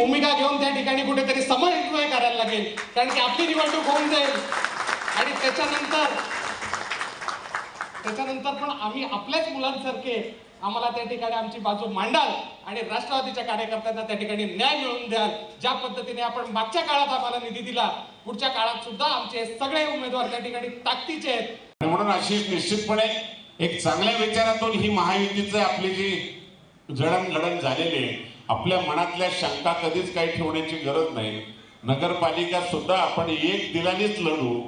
भूमिका घेऊन त्या ठिकाणी कुठेतरी समन्वय करायला लागेल. कारण की आपली निवडणूक होऊन जाईल. आणि त्याच्यानंतर त्याच्यानंतर पण आम्ही आपल्याच मुलांसारखे आम्हाला त्या ठिकाणी आमची बाजू मांडाल आणि राष्ट्रवादीच्या कार्यकर्त्यांना त्या ठिकाणी न्याय मिळवून द्याल. ज्या पद्धतीने आपण मागच्या काळात आम्हाला निधी दिला पुढच्या काळात सुद्धा आमचे सगळे उमेदवार त्या ठिकाणी ताकदीचे आहेत. म्हणून अशी निश्चितपणे एक चांगल्या विचारातून ही महायुतीचं आपली जी जडणघडण झालेली आहे आपल्या मनातल्या शंका कधीच काही ठेवण्याची गरज नाही. नगरपालिका सुद्धा आपण एक दिलानेच लढू.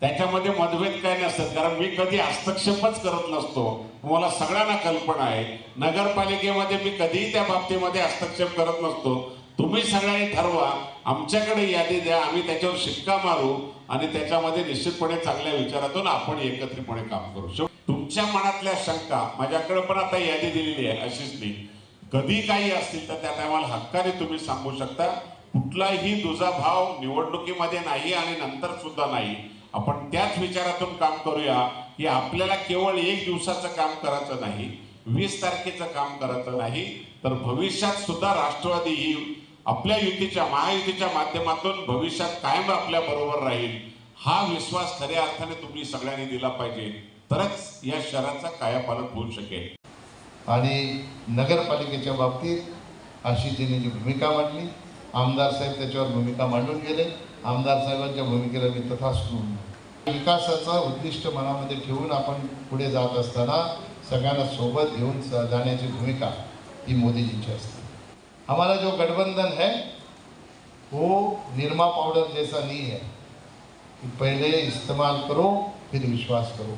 त्याच्यामध्ये मतभेद काय नसतात कारण मी कधी हस्तक्षेपच करत नसतो. मला सगळ्यांना कल्पना आहे. नगरपालिकेमध्ये मी कधीही त्या बाबतीमध्ये हस्तक्षेप करत नसतो. तुम्ही सगळ्यांनी ठरवा. आमच्याकडे यादी द्या. आम्ही त्याच्यावर शिक्का मारू आणि त्याच्यामध्ये निश्चितपणे चांगल्या विचारातून आपण एकत्रितपणे काम करू. शकतो तुमच्या मनातल्या शंका माझ्याकडे पण आता यादी दिलेली आहे अशीच नाही कधी काही असतील तर त्या टायमाला हक्काने तुम्ही सांगू शकता. कुठलाही दुजा भाव निवडणुकीमध्ये नाही आणि नंतर सुद्धा नाही. आपण त्याच विचारातून काम करूया की आपल्याला केवळ एक दिवसाचं काम करायचं नाही वीस तारखेचं काम करायचं नाही तर भविष्यात सुद्धा राष्ट्रवादी ही आपल्या युतीच्या महायुतीच्या माध्यमातून भविष्यात कायम आपल्या बरोबर राहील. हा विश्वास खऱ्या अर्थाने तुम्ही सगळ्यांनी दिला पाहिजे. तरच या शहराचा कायापालट होऊ शकेल. आणि नगरपालिकेच्या बाबतीत अशी आशिषजींनी जी भूमिका मांडली आमदार साहेब त्याच्यावर भूमिका मांडून गेले. आमदार साहेबांच्या भूमिकेला मी तथास्तून विकासाचा उद्दिष्ट मनामध्ये ठेवून आपण पुढे जात असताना सगळ्यांना सोबत घेऊन जाण्याची भूमिका ही मोदीजींची असते. हमारा जो गठबंधन है वो निरमा पाउडर जैसा नहीं है. कि पहले इस्तेमाल करो फिर विश्वास करो.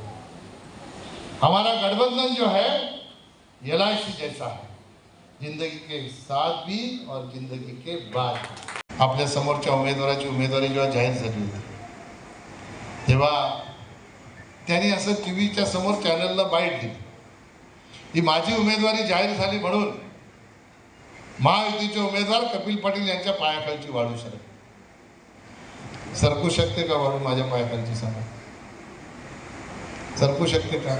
हमारा गठबंधन जो है एल जैसा है। जिंदगी के साथ भी और जिंदगी के बाद आपल्या समोरच्या उमेदवाराची उमेदवारी जेव्हा जाहीर झाली होती तेव्हा त्यांनी असं टी व्हीच्या समोर चॅनलला बाईट दिली. ही माझी उमेदवारी जाहीर झाली म्हणून महायुतीचे उमेदवार कपिल पाटील यांच्या पायाखालची वाढू शकते सरकू शकते का वाढू माझ्या पायाखालची सांगा? सरकू शकते का?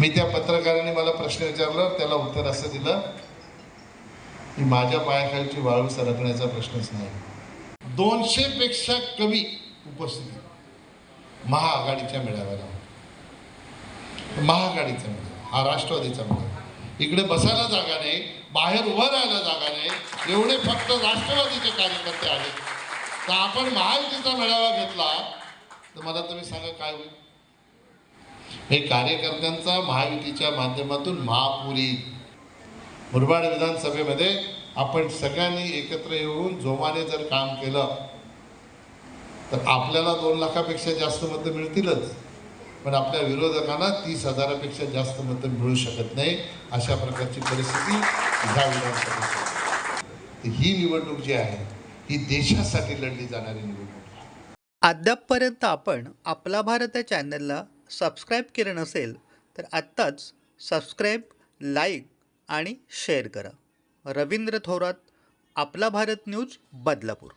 मी त्या पत्रकाराने मला प्रश्न विचारला त्याला उत्तर असं दिलं की माझ्या पायाखालची वाळू सरकण्याचा प्रश्नच नाही. दोनशे पेक्षा कमी उपस्थिती महाआघाडीच्या मेळाव्याला. महाआघाडीचा मेळावा हा राष्ट्रवादीचा मेळावा. इकडे बसायला जागा नाही बाहेर उभं राहायला जागा नाही एवढे फक्त राष्ट्रवादीचे कार्यकर्ते आले तर आपण महायुतीचा मेळावा घेतला तर मला तुम्ही सांगा काय होईल? हे कार्यकर्त्यांचा महायुतीच्या माध्यमातून महापुरी. मुरबाड विधानसभेमध्ये आपण सगळ्यांनी एकत्र येऊन जोमाने जर काम केलं तर आपल्याला दोन लाखापेक्षा जास्त मतं मिळतीलच. पण आपल्या विरोधकांना तीस हजारापेक्षा जास्त मतं मिळू शकत नाही अशा प्रकारची परिस्थिती ह्या विधानसभेत ही निवडणूक जी आहे ही देशासाठी लढली जाणारी निवडणूक अद्यापपर्यंत आपण आपला भारत या चॅनलला सबस्क्राईब केलं नसेल तर आत्ताच सबस्क्राईब लाईक आणि शेअर करा. रवींद्र थोरात आपला भारत न्यूज बदलापूर.